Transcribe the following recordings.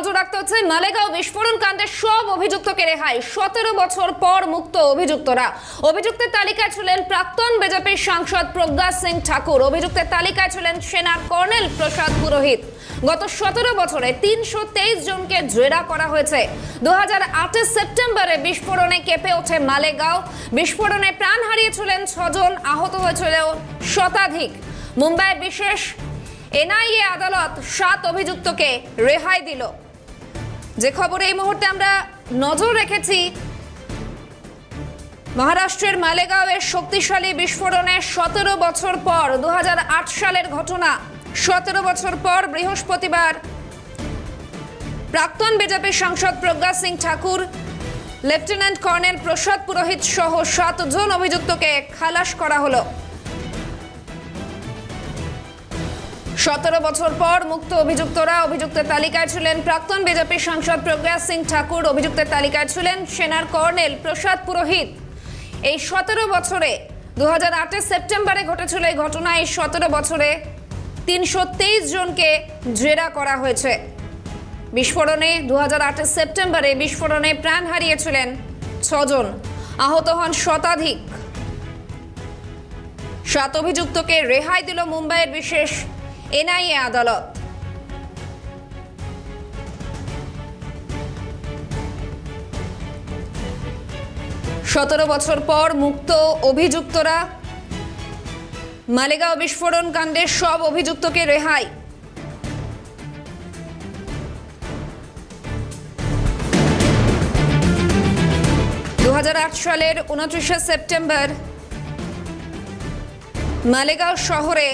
নজর রাখতে হচ্ছে। মালেগাঁও বিস্ফোরণ কাণ্ডের সব অভিযুক্তকে রেহাই। সতেরো বছর পর মুক্ত অভিযুক্তরা। অভিযুক্তের তালিকায় ছিলেন প্রাক্তন বিজেপির সাংসদ প্রজ্ঞা সিং ঠাকুর। অভিযুক্তের তালিকায় ছিলেন সেনার কর্নেল প্রসাদ পুরোহিত। গত সতেরো বছরে তিনশো তেইশ জনকে জেরা করা হয়েছে। দু হাজার আটের সেপ্টেম্বরে বিস্ফোরণে কেঁপে ওঠে মালেগাঁও। বিস্ফোরণে প্রাণ হারিয়েছিলেন ছজন, আহত হয়েছিল শতাধিক। মুম্বাইয়ের বিশেষ এনআইএ আদালত সাত অভিযুক্তকে রেহাই দিল। যে খবরে এই মুহূর্তে আমরা নজর রেখেছি, মহারাষ্ট্রের মালেগাঁওয়ের শক্তিশালী বিস্ফোরণে সতেরো বছর পর দু হাজার আট সালের ঘটনা, সতেরো বছর পর বৃহস্পতিবার, প্রাক্তন বিজেপি সাংসদ প্রজ্ঞা সিং ঠাকুর, লেফটেন্যান্ট কর্নেল প্রসাদ পুরোহিত সহ সাতজন অভিযুক্তকে খালাস করা হলো। সতেরো বছর পর মুক্ত অভিযুক্তরা অভিযুক্তের তালিকায় ছিলেন প্রাক্তন বিজেপি সাংসদ প্রজ্ঞা সিং ঠাকুর, অভিযুক্তের তালিকায় ছিলেন সেনার কর্নেল প্রসাদ পুরোহিত। এই সতেরো বছরে দু হাজার সেপ্টেম্বরে ঘটেছিল এই ঘটনা, এই সতেরো বছরে তিনশো তেইশ জনকে জেরা করা হয়েছে। বিস্ফোরণে দু সেপ্টেম্বরে বিস্ফোরণে প্রাণ হারিয়েছিলেন ছজন। আহত হন শতাধিক। সাত অভিযুক্তকে রেহাই দিল মুম্বাইয়ের বিশেষ এনআইএ আদালত। সতেরো বছর পর মুক্ত অভিযুক্তরা মালেগাঁও বিস্ফোরণ কাণ্ডের সব অভিযুক্তকে রেহাই। দু হাজার আট সালের উনত্রিশে সেপ্টেম্বর মালেগাঁও শহরে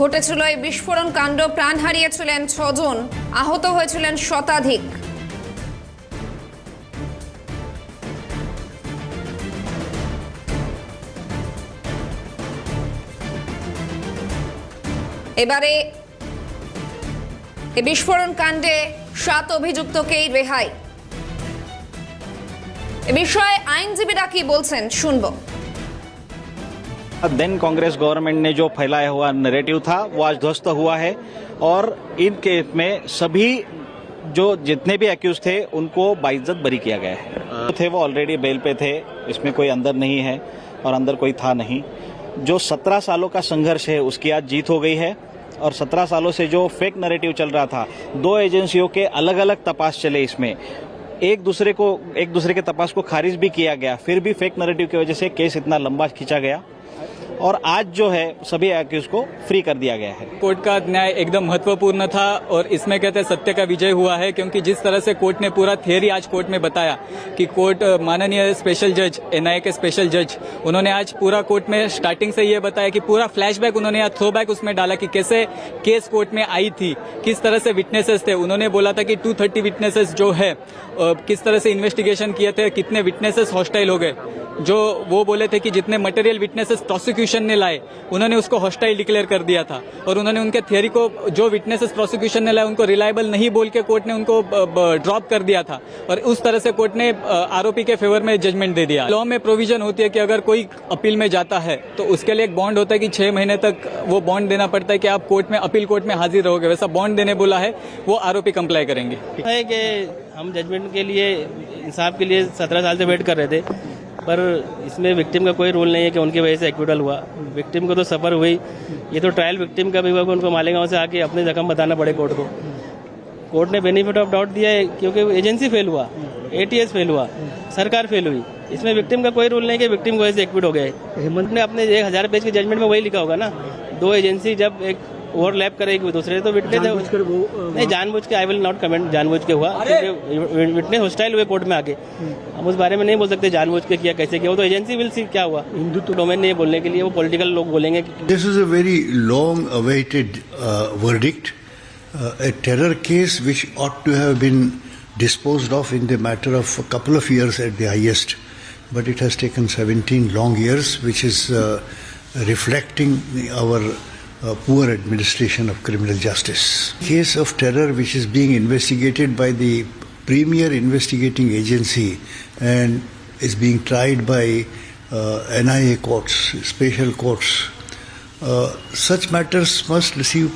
ঘটেছিল এই বিস্ফোরণ কাণ্ড, প্রাণ হারিয়েছিলেন ছজন, আহত হয়েছিলেন শতাধিক। এবারে এই বিস্ফোরণ কাণ্ডে সাত অভিযুক্তকেই রেহাই। এ বিষয়ে আইনজীবীরা কি বলছেন, শুনব। देन कांग्रेस गवर्नमेंट ने जो फैलाया हुआ नैरेटिव था वो आज ध्वस्त हुआ है और इन केस में सभी जो जितने भी एक्यूज थे उनको बाइज्जत बरी किया गया है। जो थे वो ऑलरेडी बेल पे थे इसमें कोई अंदर नहीं है और अंदर कोई था नहीं। जो सत्रह सालों का संघर्ष है उसकी आज जीत हो गई है और सत्रह सालों से जो फेक नैरेटिव चल रहा था दो एजेंसियों के अलग अलग तपास चले इसमें। एक दूसरे को एक दूसरे के तपास को खारिज भी किया गया फिर भी फेक नैरेटिव की वजह से केस इतना लंबा खींचा गया। और आज जो है, सभी एक्यूज को फ्री कर दिया गया है। कोर्ट का न्याय एकदम महत्वपूर्ण था और इसमें कहते हैं सत्य का विजय हुआ है, क्योंकि जिस तरह से कोर्ट ने पूरा थियरी आज कोर्ट में बताया कि कोर्ट माननीय स्पेशल जज एनआईए के स्पेशल जज उन्होंने आज पूरा कोर्ट में स्टार्टिंग से ये बताया कि पूरा फ्लैशबैक उन्होंने यहाँ थ्रो बैक उसमें डाला कि कैसे केस कोर्ट में आई थी, किस तरह से विटनेसेस थे। उन्होंने बोला था कि 230 विटनेसेस जो है किस तरह से इन्वेस्टिगेशन किए थे, कितने विटनेसेस हॉस्टाइल हो गए, जो वो बोले थे कि जितने मटेरियल विटनेसेस प्रोसिक्यूशन ने लाए, उन्होंने उसको हॉस्टाइल डिक्लेयर कर दिया था और उन्होंने उनके थियरी को, जो विटनेसेस प्रोसिक्यूशन ने लाए, उनको रिलायबल नहीं बोल के कोर्ट ने उनको ड्रॉप कर दिया था और उस तरह से कोर्ट ने आरोपी के फेवर में जजमेंट दे दिया। लॉ में प्रोविज़न होती है कि अगर कोई अपील में जाता है तो उसके लिए एक बॉन्ड होता है कि छह महीने तक वो बॉन्ड देना पड़ता है कि आप कोर्ट में अपील कोर्ट में हाजिर रहोगे। वैसा बॉन्ड देने बोला है, वो आरोपी कंप्लाई करेंगे। है कि हम जजमेंट के लिए, इंसाफ के लिए सत्रह साल से वेट कर रहे थे। पर इसमें विक्टिम का कोई रोल नहीं है कि उनकी वजह से एक्विटल हुआ। विक्टिम को तो सफ़र हुई। ये तो ट्रायल विक्टिम का भी हुआ कि उनको मालेगांव से आके अपने जख्म बताना पड़े कोर्ट को। कोर्ट ने बेनिफिट ऑफ़ डाउट दिया है क्योंकि एजेंसी फेल हुआ एटीएस फेल हुआ सरकार फेल हुई। इसमें विक्टिम का कोई रोल नहीं कि विक्टिम की वजह से एक्विट हो गए। हेमंत ने अपने एक हज़ार पेज के जजमेंट में वही लिखा होगा ना। दो एजेंसी जब एक ओवरलैप करे एक दूसरे तो विटने थे नहीं जानबूझ के आई विल नॉट कमेंट जानबूझ के हुआ विटने हॉस्टाइल हुए कोर्ट में आके हम उस बारे में नहीं बोल सकते जानबूझ के किया कैसे किया तो एजेंसी विल सी क्या हुआ। हिंदुत्व डोमेन नहीं बोलने के लिए वो पोलिटिकल लोग बोलेंगे this is a very long awaited verdict a terror case which ought to have been dispose of in the matter of couple of years at the highest but it has taken seventeen long years which is reflecting our uh, poor administration of criminal justice. Case of terror which is being investigated by the premier investigating agency and is being tried by uh, NIA courts, special courts. Uh, such matters must receive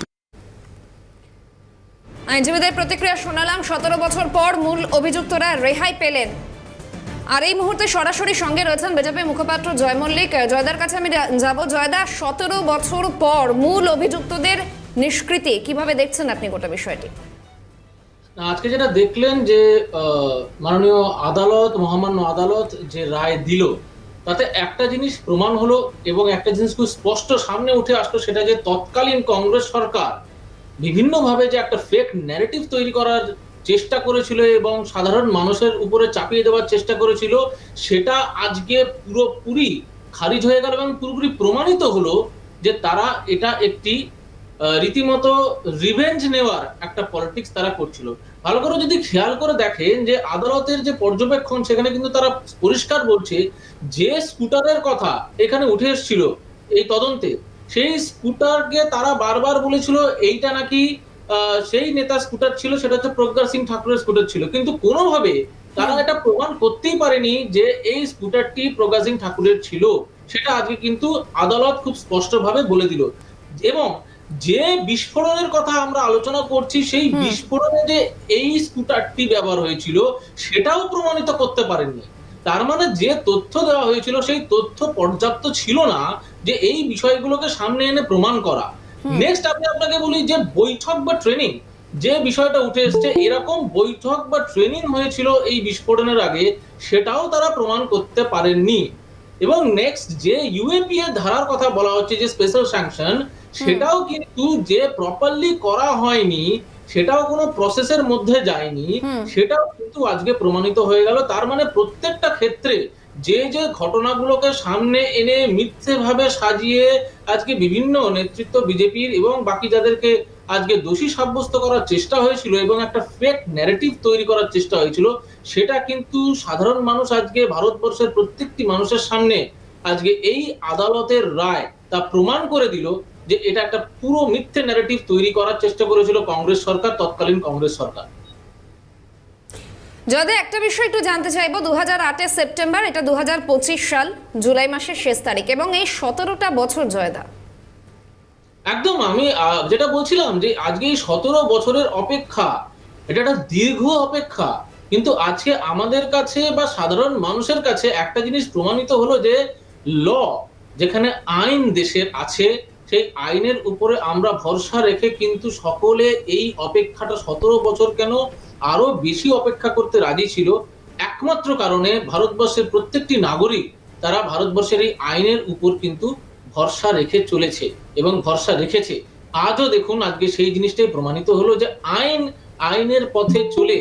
আইনজীবীদের প্রতিক্রিয়া শোনালাম সতেরো বছর পর মূল অভিযুক্তরা রেহাই পেলেন আর এই মুহূর্তে সরাসরি সঙ্গে রয়েছেন বিজেপি মুখপাত্র জয় মল্লিক। জয়দার কাছে আমি যাব। জয়দা, সতেরো বছর পর মূল অভিযুক্তদের নিষ্কৃতি, কীভাবে দেখছেন আপনি গোটা বিষয়টি? আজকে যেটা দেখলেন যে মাননীয় আদালত, মহামান্য আদালত যে রায় দিল, তাতে একটা জিনিস প্রমাণ হলো এবং একটা জিনিস খুব স্পষ্ট সামনে উঠে আসলো, সেটা যে তৎকালীন কংগ্রেস সরকার বিভিন্নভাবে যে একটা ফেক ন্যারেটিভ তৈরি করার চেষ্টা করেছিল এবং সাধারণ মানুষের উপরে চাপিয়ে দেওয়ার চেষ্টা করেছিল, সেটা আজকে পুরোপুরি খারিজ হয়ে গেল এবং পুরোপুরি প্রমাণিত হলো যে তারা এটা একটি রীতিমতো রিভেঞ্জ নেওয়ার একটা পলিটিক্স তারা করছিল। ভালো করে যদি খেয়াল করে দেখেন যে আদালতের যে পর্যবেক্ষণ, সেখানে কিন্তু তারা পরিষ্কার বলছে যে স্কুটারের কথা এখানে উঠে এসেছিল এই তদন্তে। সেই স্কুটারকে তারা বারবার বলেছিল, এইটা নাকি সেই নেতা স্কুটার ছিল সেটা হচ্ছে প্রজ্ঞা সিং ঠাকুরের স্কুটার ছিল। কিন্তু কোনোভাবে তারা এটা প্রমাণ করতেই পারেনি যে এই স্কুটারটি প্রজ্ঞা সিং ঠাকুরের ছিল। সেটা আজকে কিন্তু আদালত খুব স্পষ্টভাবে বলে দিল। এবং যে বিস্ফোরণের কথা আমরা আলোচনা করছি সেই বিস্ফোরণে যে এই স্কুটারটি ব্যবহার হয়েছিল সেটাও প্রমাণিত করতে পারেননি। তার মানে যে তথ্য দেওয়া হয়েছিল সেই তথ্য পর্যাপ্ত ছিল না যে এই বিষয়গুলোকে সামনে এনে প্রমাণ করা। নেক্সট আমি আপনাকে বলি যে বৈঠক বা ট্রেনিং যে বিষয়টা উঠে এসছে এরকম বৈঠক বা ট্রেনিং হয়েছিল এই বিস্ফোরণের আগে সেটাও তারা প্রমাণ করতে পারেননি। এবং নেক্সট যে ইউএপি এর ধারার কথা বলা হচ্ছে যে স্পেশাল স্যাংশন সেটাও কিন্তু যে প্রপারলি করা হয়নি সেটাও কোনো প্রসেসের মধ্যে যায়নি সেটাও কিন্তু আজকে প্রমাণিত হয়ে গেল। তার মানে প্রত্যেকটা ক্ষেত্রে যে যে ঘটনাগুলোকে সামনে এনে মিথ্যে ভাবে সাজিয়ে আজকে বিভিন্ন নেতৃত্ব বিজেপির এবং বাকি যাদেরকে আজকে দোষী সাব্যস্ত করার চেষ্টা হয়েছিল এবং একটা ফেক ন্যারেটিভ তৈরি করার চেষ্টা হয়েছিল, সেটা কিন্তু সাধারণ মানুষ আজকে ভারতবর্ষের প্রত্যেকটি মানুষের সামনে আজকে এই আদালতের রায় তা প্রমাণ করে দিল যে এটা একটা পুরো মিথ্যে ন্যারেটিভ তৈরি করার চেষ্টা করেছিল কংগ্রেস সরকার, তৎকালীন কংগ্রেস সরকার। জয়দা, একটা বিষয় একটু জানতে চাইব। দু হাজার সেপ্টেম্বর, এটা দু হাজার পঁচিশ সাল, জুলাই মাসের শেষ তারিখ, এবং এই সতেরোটা বছর জয়দা। একদম, আমি যেটা বলছিলাম যে আজকে এই সতেরো বছরের অপেক্ষা, এটা একটা দীর্ঘ অপেক্ষা। কিন্তু আজকে আমাদের কাছে বা সাধারণ মানুষের কাছে একটা জিনিস প্রমাণিত হলো যে, ল, যেখানে আইন দেশের আছে, সেই আইনের উপরে আমরা ভরসা রেখে কিন্তু সকলে এই অপেক্ষাটা সতেরো বছর কেন আরও বেশি অপেক্ষা করতে রাজি ছিল। একমাত্র কারণে ভারতবর্ষের প্রত্যেকটি নাগরিক তারা ভারতবর্ষের এই আইনের উপর কিন্তু ভরসা রেখে চলেছে এবং ভরসা রেখেছে। আজও দেখুন, আজকে সেই জিনিসটাই প্রমাণিত হলো যে আইন, আইনের পথে চলে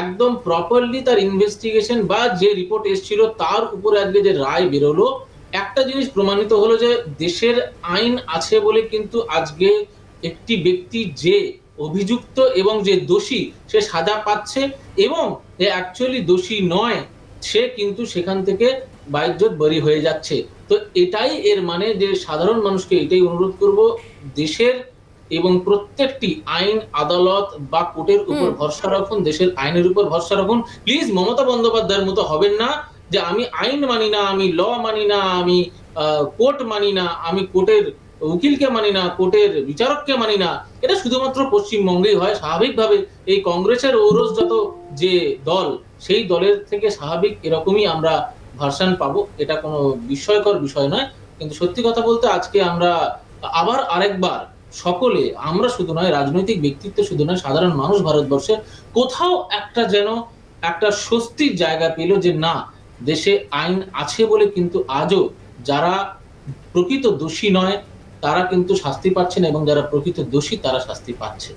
একদম প্রপারলি তার ইনভেস্টিগেশন বা যে রিপোর্ট এসেছিল তার উপরে আজকে যে রায় বেরোলো, একটা জিনিস প্রমাণিত হলো যে দেশের আইন আছে বলে কিন্তু আজকে একটি ব্যক্তি যে অভিযুক্ত এবং যে দোষী সে সাজা পাচ্ছে এবং যে অ্যাকচুয়ালি দোষী নয় সে কিন্তু সেখান থেকে বাইজ্জত বরি হয়ে যাচ্ছে। তো এটাই এর মানে যে সাধারণ মানুষকে এটাই অনুরোধ করব দেশের এবং প্রত্যেকটি আইন আদালত বা কোর্টের উপর ভরসা রাখুন দেশের আইনের উপর ভরসা রাখুন। প্লিজ মমতা বন্দ্যোপাধ্যায়ের মতো হবেন না যে আমি আইন মানি না আমি ল মানি না আমি কোর্ট মানি না আমি কোর্টের উকিলকে মানি না, কোর্টের বিচারককে মানি না, এটা শুধুমাত্র পশ্চিমবঙ্গেই হয়। স্বাভাবিকভাবে এই কংগ্রেসের ঔরসজাত যে দল, সেই দলের থেকে স্বাভাবিক এরকমই আমরা ভার্সান পাবো। এটা কোনো বিস্ময়কর বিষয় নয়। কিন্তু সত্যি কথা বলতে আজকে আমরা আবার আরেকবার সকলে, আমরা শুধু নয়, রাজনৈতিক ব্যক্তিত্ব শুধু নয়, সাধারণ মানুষ ভারতবর্ষে, কোথাও একটা যেন একটা স্বস্তির জায়গা পেল যে না, দেশে আইন আছে বলে কিন্তু আজও যারা প্রকৃত দোষী নয় তারা কিন্তু শাস্তি পাচ্ছে না এবং যারা প্রকৃত দোষী, তারা শাস্তি পাচ্ছে।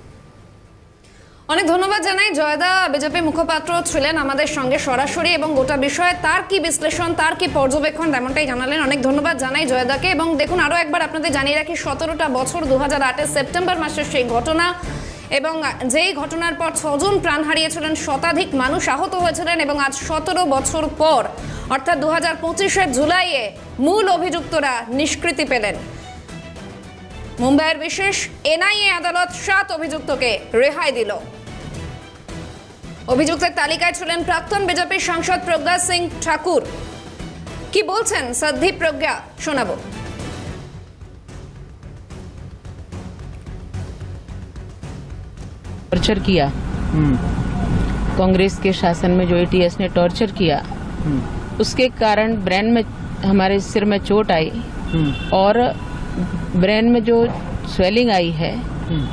অনেক ধন্যবাদ জানাই। জয়দা বিজেপি মুখপাত্র ছিলেন আমাদের সঙ্গে সরাসরি এবং গোটা বিষয়ে তার কি বিশ্লেষণ, তার কি পর্যবেক্ষণ তেমনটাই জানালেন। অনেক ধন্যবাদ জানাই জয়দাকে এবং দেখুন আরও একবার আপনাদের জানিয়ে রাখি, সতেরোটা বছর দু সেপ্টেম্বর মাসের সেই ঘটনা এবং যেই ঘটনার পর ছজন প্রাণ হারিয়েছিলেন, শতাধিক মানুষ আহত হয়েছিলেন এবং আজ সতেরো বছর পর, অর্থাৎ দু হাজার জুলাইয়ে মূল অভিযুক্তরা নিষ্কৃতি পেলেন। মুম্বাইয়ের বিশেষ এনআইএ আদালত সাত অভিযুক্তকে রেহাই দিল অভিযুক্তের তালিকায় ছিলেন প্রাক্তন বিজেপি সাংসদ প্রজ্ঞা সিং ঠাকুর কি বলছেন সদ্ধি প্রজ্ঞা শোনাবো पर्चा टॉर्चर किया कांग्रेस के शासन में जो एटीएस ने टॉर्चर किया उसके कारण ब्रेन में हमारे सिर में चोट आई और ब्रेन में जो स्वेलिंग आई है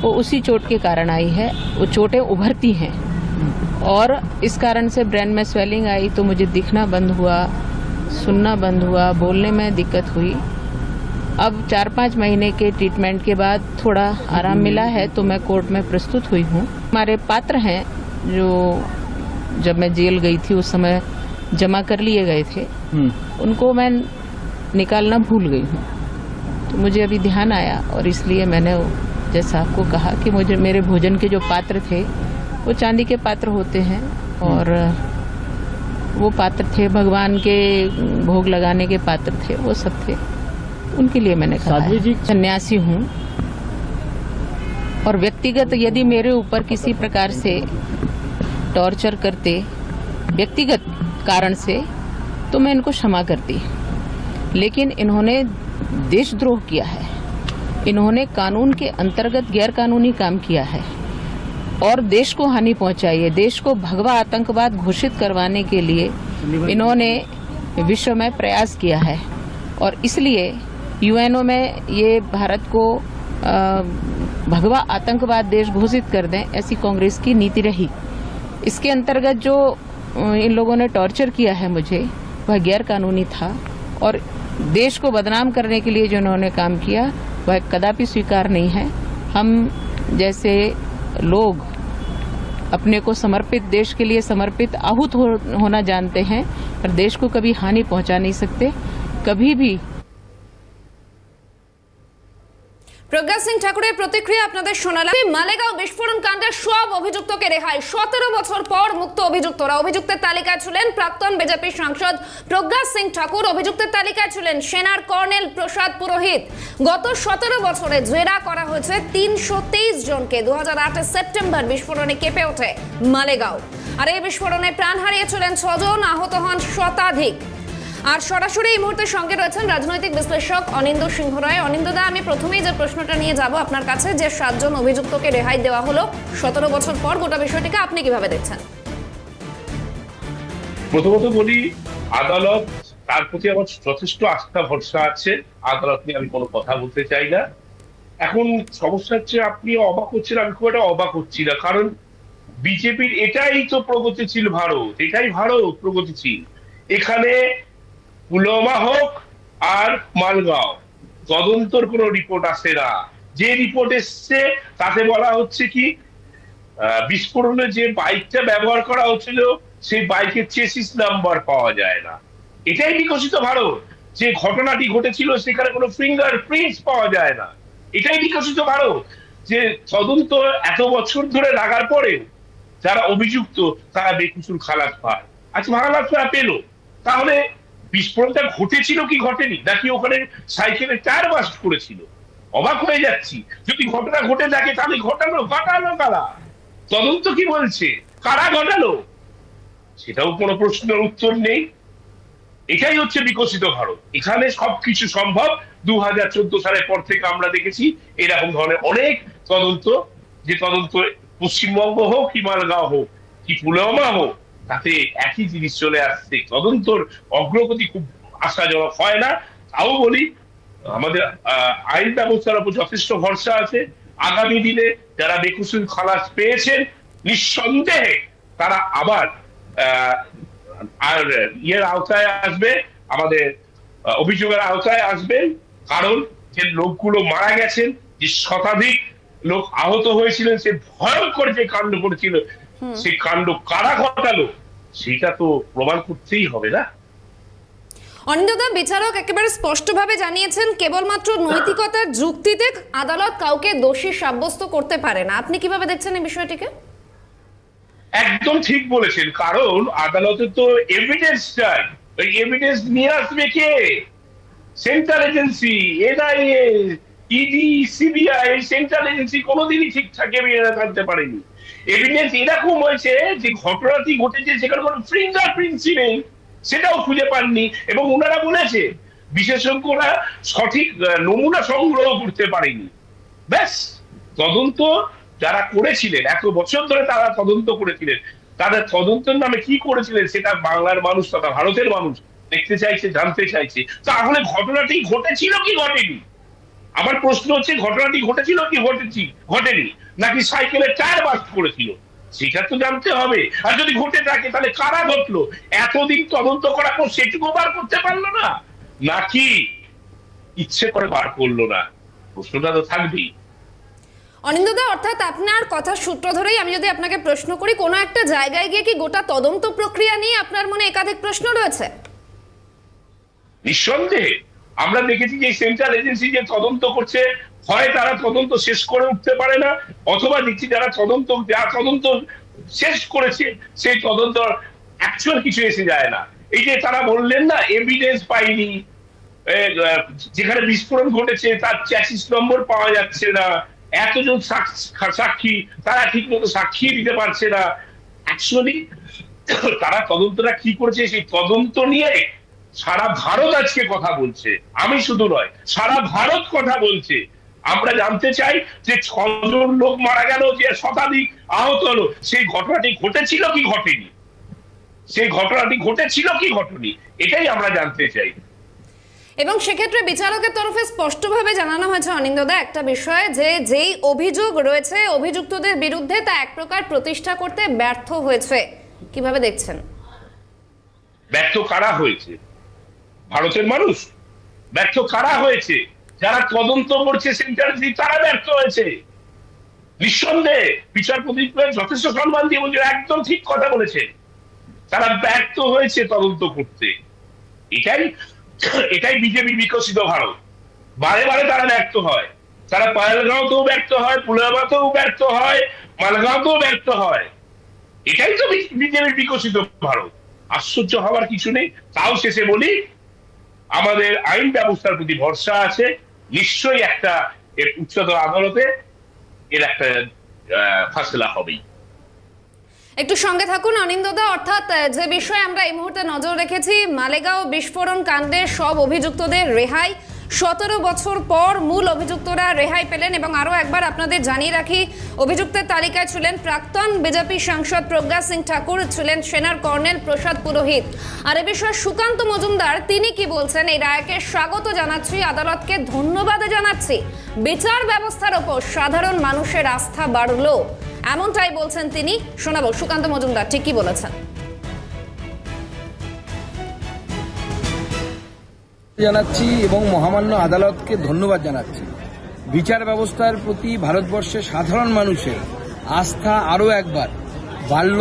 वो उसी चोट के कारण आई है। वो चोटें उभरती हैं। और इस कारण से ब्रेन में स्वेलिंग आई तो मुझे दिखना बंद हुआ सुनना बंद हुआ बोलने में दिक्कत हुई। अब चार पाँच महीने के ट्रीटमेंट के बाद थोड़ा आराम मिला है तो मैं कोर्ट में प्रस्तुत हुई हूँ। हमारे पात्र हैं जो जब मैं जेल गई थी उस समय जमा कर लिए गए थे। उनको मैं निकालना भूल गई हूँ। तो मुझे अभी ध्यान आया और इसलिए मैंने जैसा आपको कहा कि मुझे मेरे भोजन के जो पात्र थे वो चांदी के पात्र होते हैं और वो पात्र थे भगवान के भोग लगाने के पात्र थे वो सब थे। उनके लिए मैंने कहा जी- सन्यासी हूँ। और व्यक्तिगत यदि मेरे ऊपर किसी प्रकार से टॉर्चर करते व्यक्तिगत कारण से तो मैं इनको क्षमा करती। लेकिन इन्होंने देशद्रोह किया है। इन्होंने कानून के अंतर्गत गैर कानूनी काम किया है। और देश को हानि पहुंचाई है। देश को भगवा आतंकवाद घोषित करवाने के लिए इन्होंने विश्व में प्रयास किया है। और इसलिए यूएनओ में ये भारत को भगवा आतंकवाद देश घोषित कर दें, ऐसी कांग्रेस की नीति रही। इसके अंतर्गत जो इन लोगों ने टॉर्चर किया है मुझे, वह गैर कानूनी था। और देश को बदनाम करने के लिए जो उन्होंने काम किया वह कदापि स्वीकार नहीं है। हम जैसे लोग अपने को समर्पित देश के लिए समर्पित आहूत हो, होना जानते हैं पर देश को कभी हानि पहुँचा नहीं सकते। कभी भी প্রজ্ঞা সিং ঠাকুরের প্রতিক্রিয়া আপনাদের শোনালাম। মালেগাঁও বিস্ফোরণ কাণ্ডের সব অভিযুক্তকে রেহাই। সতেরো বছর পর মুক্ত অভিযুক্তরা। অভিযুক্তের তালিকায় ছিলেন প্রাক্তন বিজেপি সাংসদ প্রজ্ঞা সিং ঠাকুর। অভিযুক্তের তালিকায় ছিলেন সেনার কর্নেল প্রসাদ পুরোহিত। গত সতেরো বছরে জেরা করা হয়েছে তিনশো তেইশ জনকে। দু হাজার সেপ্টেম্বর বিস্ফোরণে কেঁপে ওঠে মালেগাঁও। আর এই বিস্ফোরণে প্রাণ হারিয়েছিলেন ছজন। আহত হন শতাধিক। আর সরাসরি এই মুহূর্তে সঙ্গে রয়েছেন রাজনৈতিক বিশ্লেষক অনিন্দ সিংহ রায়। অনিন্দদা আমি প্রথমেই যে প্রশ্নটা নিয়ে যাব আপনার কাছে, যে সাতজন অভিযুক্তকে রেহাই দেওয়া হলো, সতেরো বছর পর গোটা বিষয়টিকে আপনি কীভাবে দেখছেন? প্রথমত বলি, আদালত, তার প্রতি আমার যথেষ্ট আস্থা, ভরসা আছে। আদালত নিয়ে আমি কোনো কথা বলতে চাই না। এখন সমস্যা হচ্ছে, আপনি অবাক হচ্ছেন, আমি খুব একটা অবাক হচ্ছি না। কারণ বিজেপির এটাই তো প্রগতিশীল ভারত, এটাই ভারত প্রগতিশীল। এখানে পুলওয়ামা হোক আর মালগাঁও। তদন্তর কোনো রিপোর্ট আসে না। যে রিপোর্ট এসছে, তাতে বলা হচ্ছে কি বিস্ফোরণে যে বাইকটা ব্যবহার করা হচ্ছিল, সেই বাইকের চেসিস নাম্বার পাওয়া যায় না। এটাই বিকশিত ভারত। যে ঘটনাটি ঘটেছিল, সেখানে কোনো ফিঙ্গার প্রিন্টস পাওয়া যায় না। এটাই বিকশিত ভারত। যে তদন্ত এত বছর ধরে লাগার পরে যারা অভিযুক্ত, তারা বেকুসুর খালাস পায়। আচ্ছা খালাস পেল তাহলে বিস্ফোরণটা ঘটেছিল কি ঘটেনি? নাকি ওখানে সাইকেলের টায়ার বাস্ট করেছিল? অবাক হয়ে যাচ্ছি। যদি ঘটনা ঘটে থাকে, তাহলে ঘটানো ঘটানো কারা? তদন্ত কি বলছে? কারা ঘটালো? সেটাও কোনো প্রশ্নের উত্তর নেই। এটাই হচ্ছে বিকশিত ভারত। এখানে সবকিছু সম্ভব। দু হাজার চোদ্দ সালের পর থেকে আমরা দেখেছি এরকম ধরনের অনেক তদন্ত। যে তদন্ত পশ্চিমবঙ্গ হোক কি মালগাঁও হোক, কি পুলওয়ামা হোক তাতে একই জিনিস চলে আসছে। তদন্তর অগ্রগতি খুব আশাজনক। হয় না? তাও বলি, আমাদের আইন ব্যবস্থার উপর যথেষ্ট ভরসা আছে। আগামী দিনে যারা বেকুসুল খালাস পেয়েছেন, নিঃসন্দেহে তারা আবার আর ইয়ের আওতায় আসবে, আমাদের অভিযোগের আওতায় আসবেন কারণ যে লোকগুলো মারা গেছেন, যে শতাধিক লোক আহত হয়েছিলেন, সে ভয়ঙ্কর যে কাণ্ড করেছিল সেই কাণ্ড কারা ঘটালো সেটা তো প্রমাণ করতেই হবে না। অনিন্দদা বিচারক একেবারে স্পষ্টভাবে জানিয়েছেন কেবলমাত্র নৈতিকতার যুক্তিতে আদালত কাউকে দোষী সাব্যস্ত করতে পারে না। আপনি কীভাবে দেখছেন এই বিষয়টিকে? একদম ঠিক বলেছেন কারণ আদালতে তো এভিডেন্স চাই। ওই এভিডেন্স নিয়ে আসবে কে? Central agency NIA ED CBI central agency কোনোদিনই ঠিকঠাক এভিডেন্স আনতে পারেনি। এভিডেন্স এরকম হয়েছে যে ঘটনাটি ঘটেছে সেখানে কোনো ফিঙ্গারপ্রিন্টসই নেই সেটাও খুঁজে পাননি। এবং ওনারা বলেছে, বিশেষজ্ঞরা সঠিক নমুনা সংগ্রহ করতে পারেনি। ব্যাস, তদন্ত যারা করেছিলেন, এত বছর ধরে তারা তদন্ত করেছিলেন, তাদের তদন্তের নামে কি করেছিলেন সেটা বাংলার মানুষ তথা ভারতের মানুষ দেখতে চাইছে, জানতে চাইছে। তাহলে ঘটনাটি ঘটেছিল কি ঘটেনি? আমার প্রশ্ন হচ্ছে ঘটনাটি ঘটেছিল কি ঘটেছি ঘটেনি? নাকি সাইকেলের টায়ার বাস্ট করেছিল? সেটা তো জানতে হবে। আর যদি ঘটে থাকে তাহলে কারা ঘটলো? এতদিন তদন্ত করার পর সেটুকু বার করতে পারল না? নাকি ইচ্ছে করে বার করল না? প্রশ্নটা তো থাকবেই। অনিন্দদা অর্থাৎ আপনার কথা সূত্র ধরেই আমি যদি আপনাকে প্রশ্ন করি কোনো একটা জায়গায় গিয়ে কি গোটা তদন্ত প্রক্রিয়া নিয়ে আপনার মনে একাধিক প্রশ্ন রয়েছে? নিঃসন্দেহে। আমরা দেখেছি যে সেন্ট্রাল এজেন্সি যে তদন্ত করছে হয় তারা তদন্ত শেষ করে উঠতে পারে না, অথবা দেখছি যারা তদন্ত যারা তদন্ত শেষ করেছে, সেই তদন্ত অ্যাকচুয়াল কিছু এসে যায় না। এই যে তারা বললেন না এভিডেন্স পাইনি যেখানে বিস্ফোরণ ঘটেছে, তার চ্যাসিস নম্বর পাওয়া যাচ্ছে না, এতজন সাক্ষী তারা ঠিক মতো সাক্ষী দিতে পারছে না। অ্যাকচুয়ালি তারা তদন্তটা কি করেছে, সেই তদন্ত নিয়ে সারা ভারত আজকে কথা বলছে। আমি শুধু নয় সারা ভারত কথা বলছে। আমরা জানতে চাই যে ছজন লোক মারা গেল যে শতাধিক আহত হলো সেই ঘটনাটি ঘটেছিল কি ঘটেনি? সেই ঘটনাটি ঘটেছিল কি ঘটেনি? এটাই আমরা জানতে চাই। এবং সেক্ষেত্রে বিচারকের তরফে স্পষ্টভাবে জানানো হয়েছে অনিন্দদা একটা বিষয় যে যেই অভিযোগ রয়েছে অভিযুক্তদের বিরুদ্ধে তা এক প্রকার প্রতিষ্ঠা করতে ব্যর্থ হয়েছে। কীভাবে দেখছেন? ব্যর্থ কারা হয়েছে? ভারতের মানুষ ব্যর্থ কারা হয়েছে? যারা তদন্ত করছে সেন্টার তারা ব্যর্থ হয়েছে। নিঃসন্দেহে বিচারপতিকে যথেষ্ট সম্মান দিয়ে বলছে একদম ঠিক কথা বলেছে তারা ব্যর্থ হয়েছে তদন্ত করতে। এটাই এটাই বিজেপির বিকশিত ভারত। বারে বারে তারা ব্যর্থ হয়। তারা পায়েলগাঁওতেও ব্যর্থ হয়, পুলওয়ামাতেও ব্যর্থ হয়, মালগাঁওতেও ব্যর্থ হয়। এটাই তো বিজেপির বিকশিত ভারত। আশ্চর্য হওয়ার কিছু নেই। তাও শেষে বলি আমাদের আইন ব্যবস্থার প্রতি ভরসা আছে। নিশ্চয়ই একটা উচ্চতর আদালতে এর একটা ফাসলা হবেই। একটু সঙ্গে থাকুন অনিন্দদা অর্থাৎ যে বিষয়ে আমরা এই মুহূর্তে নজর রেখেছি, মালেগাঁও বিস্ফোরণ কাণ্ডের সব অভিযুক্তদের রেহাই। সতেরো বছর পর মূল অভিযুক্তরা রেহাই পেলেন এবং আরও একবার আপনাদের জানিয়ে রাখি, অভিযুক্তের তালিকায় ছিলেন প্রাক্তন বিজেপি সাংসদ প্রজ্ঞা সিং ঠাকুর, ছিলেন সেনার কর্নেল প্রসাদ পুরোহিত। আর এ বিষয়ে সুকান্ত মজুমদার, তিনি কি বলছেন এই রায়কে স্বাগত জানাচ্ছি, আদালতকে ধন্যবাদ জানাচ্ছি। বিচার ব্যবস্থার ওপর সাধারণ মানুষের আস্থা বাড়লো। এমনটাই বলছেন তিনি। শোনাবো সুকান্ত মজুমদার, ঠিক কি বলেছেন? জানাচ্ছি এবং মহামান্য আদালতকে ধন্যবাদ জানাচ্ছি। বিচার ব্যবস্থার প্রতি ভারতবর্ষের সাধারণ মানুষের আস্থা আরও একবার বাড়ল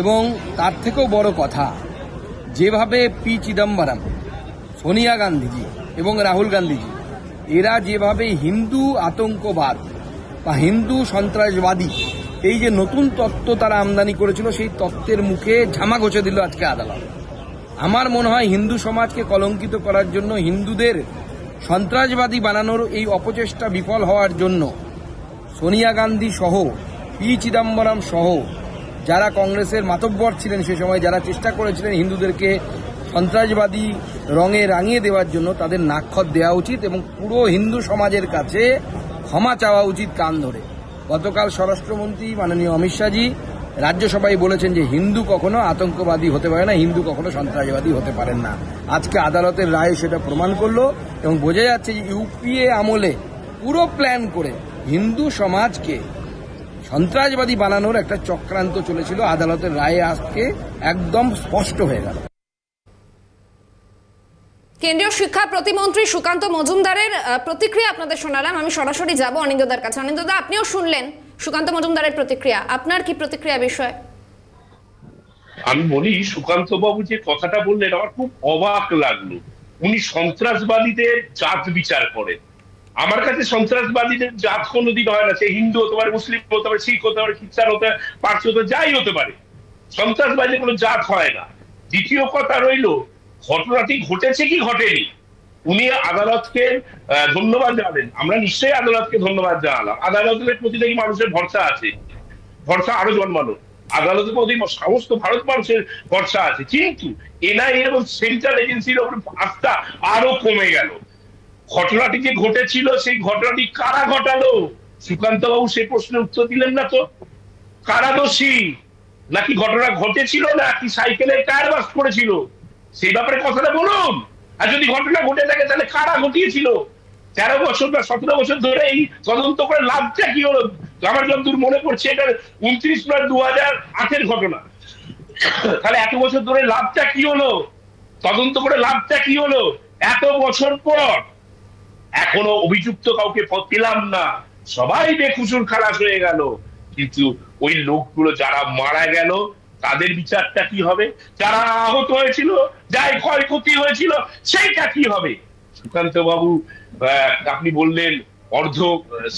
এবং তার থেকেও বড় কথা, যেভাবে পি চিদম্বরম, সোনিয়া গান্ধীজি এবং রাহুল গান্ধীজি, এরা যেভাবে হিন্দু আতঙ্কবাদ বা হিন্দু সন্ত্রাসবাদী, এই যে নতুন তত্ত্ব তারা আমদানি করেছিল, সেই তত্ত্বের মুখে ঝামা ঘষে দিল আজকে আদালত। আমার মনে হয় হিন্দু সমাজকে কলঙ্কিত করার জন্য হিন্দুদের সন্ত্রাসবাদী বানানোর এই অপচেষ্টা বিফল হওয়ার জন্য সোনিয়া গান্ধী সহ, পি চিদম্বরম সহ, যারা কংগ্রেসের মাতব্বর ছিলেন সে সময়, যারা চেষ্টা করেছিলেন হিন্দুদেরকে সন্ত্রাসবাদী রঙে রাঙিয়ে দেওয়ার জন্য, তাদের নাক্ষত দেওয়া উচিত এবং পুরো হিন্দু সমাজের কাছে ক্ষমা চাওয়া উচিত কান ধরে। গতকাল স্বরাষ্ট্রমন্ত্রী মাননীয় অমিত শাহজি রাজ্যসভায় বলেছেন যে হিন্দু কখনো আতঙ্কবাদী হতে পারে না, হিন্দু কখনো সন্ত্রাসবাদী হতে পারেন না। আজকে আদালতের রায় সেটা প্রমাণ করল এবং বোঝা যাচ্ছে যে ইউপিএ আমলে পুরো প্ল্যান করে হিন্দু সমাজকে সন্ত্রাসবাদী বানানোর একটা চক্রান্ত চলেছিল। আদালতের রায়ে আজকে একদম স্পষ্ট হয়ে গেল। কেন্দ্রীয় শিক্ষা প্রতিমন্ত্রী সুকান্ত মজুমদারের প্রতিক্রিয়া আপনাদের শোনালাম। আমি সরাসরি যাব অনিন্দদার কাছে। অনিন্দদা আপনিও শুনলেন? সুকান্ত মজুমদারের প্রতিক্রিয়া, আপনার কি প্রতিক্রিয়া বিষয়? আমি বলি সুকান্ত বাবু যে কথাটা বললেন, আমার খুব অবাক লাগল। উনি সন্ত্রাসবাদীদের জাত বিচার করেন। আমার কাছে সন্ত্রাসবাদীদের জাত কোনোদিন হয় না। সে হিন্দু হতে পারে, মুসলিম হতে পারে, শিখ হতে পারে, খ্রিস্টান হতে পারে, পার্সি হতে যাই হতে পারে। সন্ত্রাসবাদীদের কোনো জাত হয় না। দ্বিতীয় কথা রইল, ঘটনাটি ঘটেছে কি ঘটেনি? উনি আদালতকে ধন্যবাদ জানালেন। আমরা নিশ্চয়ই আদালতকে ধন্যবাদ জানালাম। আদালতের প্রতি নাকি মানুষের ভরসা আছে। ভরসা আরও জন্মানো আদালতের প্রতি সমস্ত ভারত মানুষের ভরসা আছে। কিন্তু এনআইএ এবং সেন্ট্রাল এজেন্সির ওপর আস্থা আরও কমে গেল। ঘটনাটি যে ঘটেছিল, সেই ঘটনাটি কারা ঘটালো? সুকান্ত বাবু সেই প্রশ্নের উত্তর দিলেন না তো। কারা দোষী? নাকি ঘটনা ঘটেছিল না কি সাইকেলের টায়ার বাস করেছিল? সেই ব্যাপারে কথাটা বলুন। আর যদি ঘটনা ঘটে থাকে, তাহলে কারা ঘটিয়েছিল? তেরো বছর বা সতেরো বছর ধরে এই তদন্ত করে লাভটা কি হলো? আমার যতদূর মনে পড়ছে, এটা উনত্রিশ নয় দু হাজার আটের ঘটনা। তাহলে এত বছর ধরে লাভটা কি হলো? তদন্ত করে লাভটা কি হলো? এত বছর পর এখনও অভিযুক্ত কাউকে পেলাম না। সবাই বেকুসুর খালাস হয়ে গেল। কিন্তু ওই লোকগুলো যারা মারা গেল তাদের বিচারটা কি হবে? যারা আহত হয়েছিল যাই ক্ষয়ক্ষতি হয়েছিল সেইটা কি হবে? সুকান্ত বাবু আপনি বললেন অর্ধ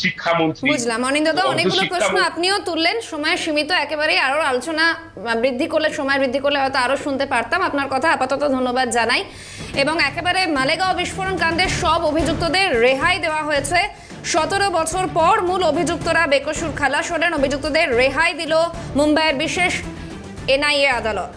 শিক্ষামন্ত্রী। বুঝলাম। অনিন্দদা অর্ধ অনেকগুলো প্রশ্ন আপনিও তুললেন। সময় সীমিত একেবারেই আরও আলোচনা বৃদ্ধি করলে সময় বৃদ্ধি করলে হয়তো আরও শুনতে পারতাম। আপনার কথা আপাতত ধন্যবাদ জানাই। এবং একেবারে মালেগাঁও বিস্ফোরণ কাণ্ডের সব অভিযুক্তদের রেহাই দেওয়া হয়েছে। সতেরো বছর পর মূল অভিযুক্তরা বেকসুর খালাস হলেন। অভিযুক্তদের রেহাই দিল মুম্বাইয়ের বিশেষ এনআইএ আদালত।